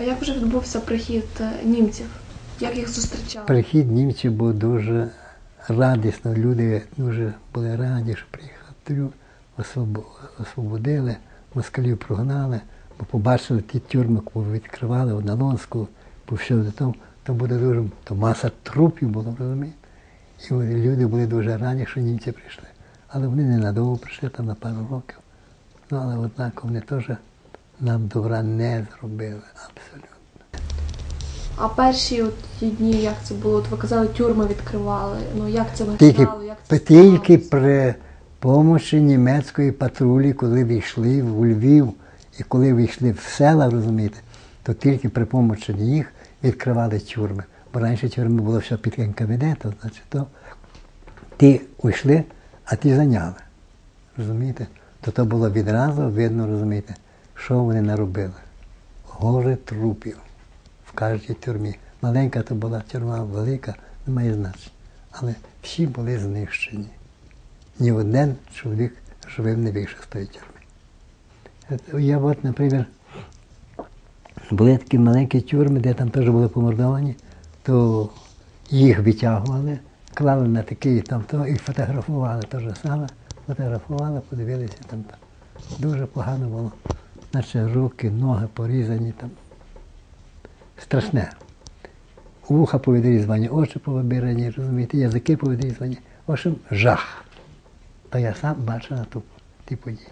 А як вже відбувся прихід е, німців? Як їх зустрічали? Прихід німців був дуже радісно. Люди дуже були раді, що приїхав освободили, москалів прогнали, бо побачили ті тюрми, коли відкривали в Налонську, по всюди там, то буде дуже, то маса трупів було, розумієте? І люди були дуже раді, що німці прийшли. Але вони ненадовго прийшли там на пару років. Ну, але однак вони теж нам добра не зробили. А перші от ті дні, як це було? От ви казали, тюрми відкривали. Ну як це Тільки, виглядало? Як це тільки при помощі німецької патрулі, коли війшли в Львів і коли війшли в села, розумієте, то тільки при помощі їх відкривали тюрми. Бо раніше тюрми було все під НКВД, то значить то ті уйшли, а ті зайняли. Розумієте? То то було відразу видно, розумієте, що вони наробили. Гори трупів в кожній тюрмі. Маленька то була тюрма, велика, не має значення. Але всі були знищені. Ні один чоловік живим не вийшов з тої тюрми. От Я от, наприклад, були такі маленькі тюрми, де там теж були помордовані, то їх витягували, клали на такий там то і фотографували те ж саме. Фотографували, подивилися там. Дуже погано було. Наче руки, ноги порізані там. Страшне. Вуха повідрізвані, очі повибирані, розумієте, язики повідрізвані. В общем, жах. Та я сам бачу на ту ті події.